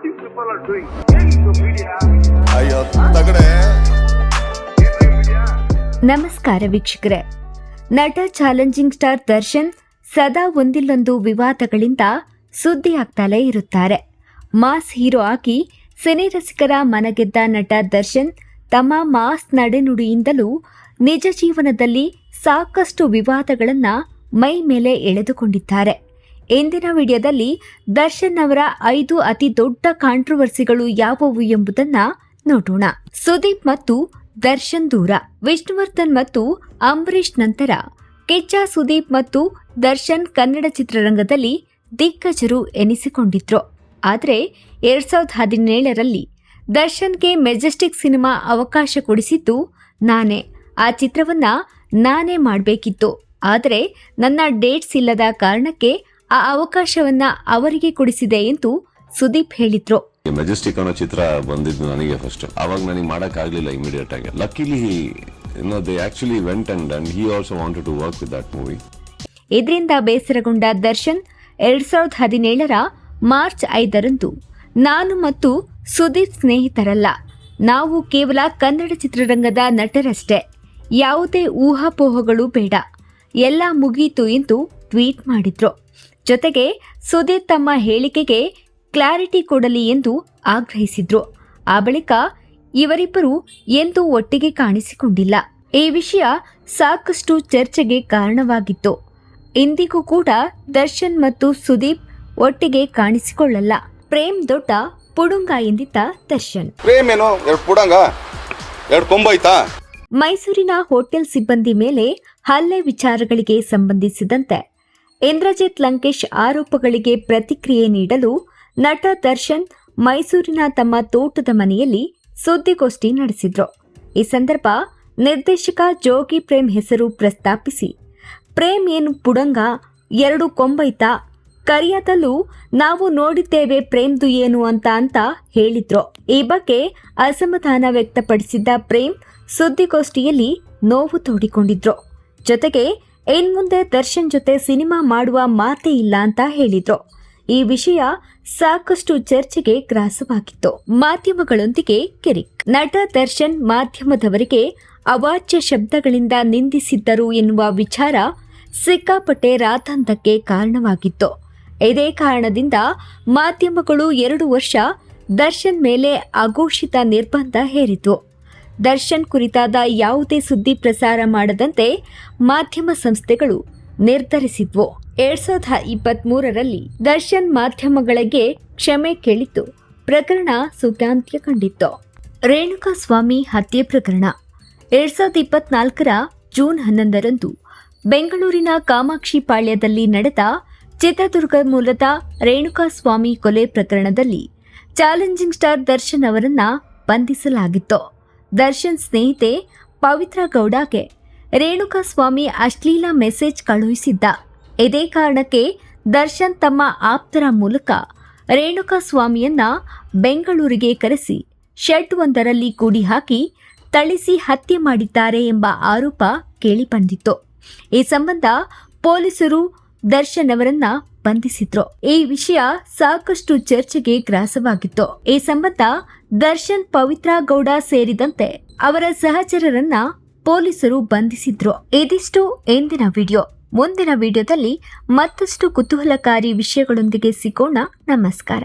What you people are doing? ನಮಸ್ಕಾರ ವೀಕ್ಷಕರೇ. ನಟ ಚಾಲೆಂಜಿಂಗ್ ಸ್ಟಾರ್ ದರ್ಶನ್ ಸದಾ ಒಂದಿಲ್ಲೊಂದು ವಿವಾದಗಳಿಂದ ಸುದ್ದಿಯಾಗ್ತಲೇ ಇರುತ್ತಾರೆ. ಮಾಸ್ ಹೀರೋ ಆಗಿ ಸಿನಿ ರಸಿಕರ ಮನಗೆದ್ದ ನಟ ದರ್ಶನ್ ತಮ್ಮ ಮಾಸ್ ನಡೆನುಡಿಯಿಂದಲೂ ನಿಜ ಜೀವನದಲ್ಲಿ ಸಾಕಷ್ಟು ವಿವಾದಗಳನ್ನು ಮೈ ಮೇಲೆ ಎಳೆದುಕೊಂಡಿದ್ದಾರೆ. ಇಂದಿನ ವಿಡಿಯೋದಲ್ಲಿ ದರ್ಶನ್ ಅವರ ಐದು ಅತಿ ದೊಡ್ಡ ಕಾಂಟ್ರವರ್ಸಿಗಳು ಯಾವುವು ಎಂಬುದನ್ನ ನೋಡೋಣ. ಸುದೀಪ್ ಮತ್ತು ದರ್ಶನ್ ದೂರ, ವಿಷ್ಣುವರ್ಧನ್ ಮತ್ತು ಅಂಬರೀಷ್ ನಂತರ, ಕಿಚ್ಚ ಸುದೀಪ್ ಮತ್ತು ದರ್ಶನ್ ಕನ್ನಡ ಚಿತ್ರರಂಗದಲ್ಲಿ ದಿಗ್ಗಜರು ಎನಿಸಿಕೊಂಡಿದ್ರು. ಆದರೆ ಎರಡ್ ಸಾವಿರದ ಹದಿನೇಳರಲ್ಲಿ ದರ್ಶನ್ಗೆ ಮೆಜೆಸ್ಟಿಕ್ ಸಿನಿಮಾ ಅವಕಾಶ ಕೊಡಿಸಿದ್ದು ನಾನೇ. ಆ ಚಿತ್ರವನ್ನ ನಾನೇ ಮಾಡಬೇಕಿತ್ತು. ಆದರೆ ನನ್ನ ಡೇಟ್ಸ್ ಇಲ್ಲದ ಕಾರಣಕ್ಕೆ ಆ ಅವಕಾಶವನ್ನ ಅವರಿಗೆ ಕೊಡಿಸಿದೆ ಎಂದು ಸುದೀಪ್ ಹೇಳಿದ್ರು. ಮೆಜೆಸ್ಟಿಕ್ ಅನ್ನೋ ಚಿತ್ರ ಬಂದಿದ್ದು ನನಗೆ ಫಸ್ಟ್ ಅವಾಗ ನನಗೆ ಮಾಡಕ್ ಆಗ್ಲಿಲ್ಲ ಇಮಿಡಿಯೇಟ್ ಆಗಿ. Luckily they actually went and and he also wanted to work with that movie ಇದರಿಂದ ಬೇಸರಗೊಂಡ ದರ್ಶನ್ ಎರಡ್ ಸಾವಿರದ ಹದಿನೇಳರ ಮಾರ್ಚ್ ಐದರಂದು ನಾನು ಮತ್ತು ಸುದೀಪ್ ಸ್ನೇಹಿತರಲ್ಲ. ನಾವು ಕೇವಲ ಕನ್ನಡ ಚಿತ್ರರಂಗದ ನಟರಷ್ಟೇ. ಯಾವುದೇ ಊಹಾಪೋಹಗಳು ಬೇಡ. ಎಲ್ಲ ಮುಗೀತು ಎಂದು ಟ್ವೀಟ್ ಮಾಡಿದ್ರು. ಜೊತೆಗೆ ಸುದೀಪ್ ತಮ್ಮ ಹೇಳಿಕೆಗೆ ಕ್ಲಾರಿಟಿ ಕೊಡಲಿ ಎಂದು ಆಗ್ರಹಿಸಿದ್ರು. ಆ ಬಳಿಕ ಇವರಿಬ್ಬರು ಎಂದೂ ಒಟ್ಟಿಗೆ ಕಾಣಿಸಿಕೊಂಡಿಲ್ಲ. ಈ ವಿಷಯ ಸಾಕಷ್ಟು ಚರ್ಚೆಗೆ ಕಾರಣವಾಗಿತ್ತು. ಇಂದಿಗೂ ಕೂಡ ದರ್ಶನ್ ಮತ್ತು ಸುದೀಪ್ ಒಟ್ಟಿಗೆ ಕಾಣಿಸಿಕೊಳ್ಳಲ್ಲ. ಪ್ರೇಮ್ ದೊಡ್ಡ ಪುಡುಂಗ ಎಂದಿದ್ದ ದರ್ಶನ್. ಪ್ರೇಮ್ ಏನು? ಎರಡು ಪುಡಂಗ? ಎರಡು ಕೊಂಬೈತಾ? ಮೈಸೂರಿನ ಹೋಟೆಲ್ ಸಿಬ್ಬಂದಿ ಮೇಲೆ ಹಲ್ಲೆ ವಿಚಾರಗಳಿಗೆ ಸಂಬಂಧಿಸಿದಂತೆ ಇಂದ್ರಜಿತ್ ಲಂಕೇಶ್ ಆರೋಪಗಳಿಗೆ ಪ್ರತಿಕ್ರಿಯೆ ನೀಡಲು ನಟ ದರ್ಶನ್ ಮೈಸೂರಿನ ತಮ್ಮ ತೋಟದ ಮನೆಯಲ್ಲಿ ಸುದ್ದಿಗೋಷ್ಠಿ ನಡೆಸಿದ್ರು. ಈ ಸಂದರ್ಭ ನಿರ್ದೇಶಕ ಜೋಗಿ ಪ್ರೇಮ್ ಹೆಸರು ಪ್ರಸ್ತಾಪಿಸಿ, ಪ್ರೇಮ್ ಏನು ಪುಡಂಗ, ಎರಡು ಕೊಂಬೈತ ಕರಿಯದಲ್ಲೂ ನಾವು ನೋಡಿದ್ದೇವೆ ಪ್ರೇಮ್ದು ಏನು ಅಂತ ಅಂತ ಹೇಳಿದ್ರು. ಈ ಬಗ್ಗೆ ಅಸಮಾಧಾನ ವ್ಯಕ್ತಪಡಿಸಿದ್ದ ಪ್ರೇಮ್ ಸುದ್ದಿಗೋಷ್ಠಿಯಲ್ಲಿ ನೋವು ತೋಡಿಕೊಂಡಿದ್ರು. ಜೊತೆಗೆ ಇನ್ಮುಂದೆ ದರ್ಶನ್ ಜೊತೆ ಸಿನಿಮಾ ಮಾಡುವ ಮಾತೇ ಇಲ್ಲ ಅಂತ ಹೇಳಿದ್ರು. ಈ ವಿಷಯ ಸಾಕಷ್ಟು ಚರ್ಚೆಗೆ ಗ್ರಾಸವಾಗಿತ್ತು. ಮಾಧ್ಯಮಗಳೊಂದಿಗೆ ಕಿರಿಕ್. ನಟ ದರ್ಶನ್ ಮಾಧ್ಯಮದವರಿಗೆ ಅವಾಚ್ಯ ಶಬ್ದಗಳಿಂದ ನಿಂದಿಸಿದ್ದರು ಎನ್ನುವ ವಿಚಾರ ಸಿಕ್ಕಾಪಟ್ಟೆ ರಾತಾಂತಕ್ಕೆ ಕಾರಣವಾಗಿತ್ತು. ಇದೇ ಕಾರಣದಿಂದ ಮಾಧ್ಯಮಗಳು ಎರಡು ವರ್ಷ ದರ್ಶನ್ ಮೇಲೆ ಅಘೋಷಿತ ನಿರ್ಬಂಧ ಹೇರಿತು ದರ್ಶನ್ ಕುರಿತಾದ ಯಾವುದೇ ಸುದ್ದಿ ಪ್ರಸಾರ ಮಾಡದಂತೆ ಮಾಧ್ಯಮ ಸಂಸ್ಥೆಗಳು ನಿರ್ಧರಿಸಿದ್ವು. ಎರಡ್ ಸಾವಿರದ ಇಪ್ಪತ್ತ್ ಮೂರರಲ್ಲಿ ದರ್ಶನ್ ಮಾಧ್ಯಮಗಳಿಗೆ ಕ್ಷಮೆ ಕೇಳಿತ್ತು ಪ್ರಕರಣ ಸುಖಾಂತ್ಯ ಕಂಡಿತ್ತು. ರೇಣುಕಾ ಸ್ವಾಮಿ ಹತ್ಯೆ ಪ್ರಕರಣ. ಎರಡ್ ಸಾವಿರದ ಇಪ್ಪತ್ನಾಲ್ಕರ ಜೂನ್ ಹನ್ನೊಂದರಂದು ಬೆಂಗಳೂರಿನ ಕಾಮಾಕ್ಷಿ ಪಾಳ್ಯದಲ್ಲಿ ನಡೆದ ಚಿತ್ರದುರ್ಗ ಮೂಲದ ರೇಣುಕಾ ಸ್ವಾಮಿ ಕೊಲೆ ಪ್ರಕರಣದಲ್ಲಿ ಚಾಲೆಂಜಿಂಗ್ ಸ್ಟಾರ್ ದರ್ಶನ್ ಅವರನ್ನ ಬಂಧಿಸಲಾಗಿತ್ತು. ದರ್ಶನ್ ಸ್ನೇಹಿತೆ ಪವಿತ್ರ ಗೌಡಗೆ ರೇಣುಕಾ ಸ್ವಾಮಿ ಅಶ್ಲೀಲ ಮೆಸೇಜ್ ಕಳುಹಿಸಿದ್ದ. ಇದೇ ಕಾರಣಕ್ಕೆ ದರ್ಶನ್ ತಮ್ಮ ಆಪ್ತರ ಮೂಲಕ ರೇಣುಕಾ ಸ್ವಾಮಿಯನ್ನ ಬೆಂಗಳೂರಿಗೆ ಕರೆಸಿ ಶೆಡ್ ಒಂದರಲ್ಲಿ ಕೂಡಿ ಹಾಕಿ ಥಳಿಸಿ ಹತ್ಯೆ ಮಾಡಿದ್ದಾರೆ ಎಂಬ ಆರೋಪ ಕೇಳಿಬಂದಿತ್ತು. ಈ ಸಂಬಂಧ ಪೊಲೀಸರು ದರ್ಶನ್ ಅವರನ್ನ ಬಂಧಿಸಿದ್ರು. ಈ ವಿಷಯ ಸಾಕಷ್ಟು ಚರ್ಚೆಗೆ ಗ್ರಾಸವಾಗಿತ್ತು. ಈ ಸಂಬಂಧ ದರ್ಶನ್ ಪವಿತ್ರ ಗೌಡ ಸೇರಿದಂತೆ ಅವರ ಸಹಚರರನ್ನ ಪೊಲೀಸರು ಬಂಧಿಸಿದ್ರು. ಇದಿಷ್ಟು ಇಂದಿನ ವಿಡಿಯೋ. ಮುಂದಿನ ವಿಡಿಯೋದಲ್ಲಿ ಮತ್ತಷ್ಟು ಕುತೂಹಲಕಾರಿ ವಿಷಯಗಳೊಂದಿಗೆ ಸಿಗೋಣ. ನಮಸ್ಕಾರ.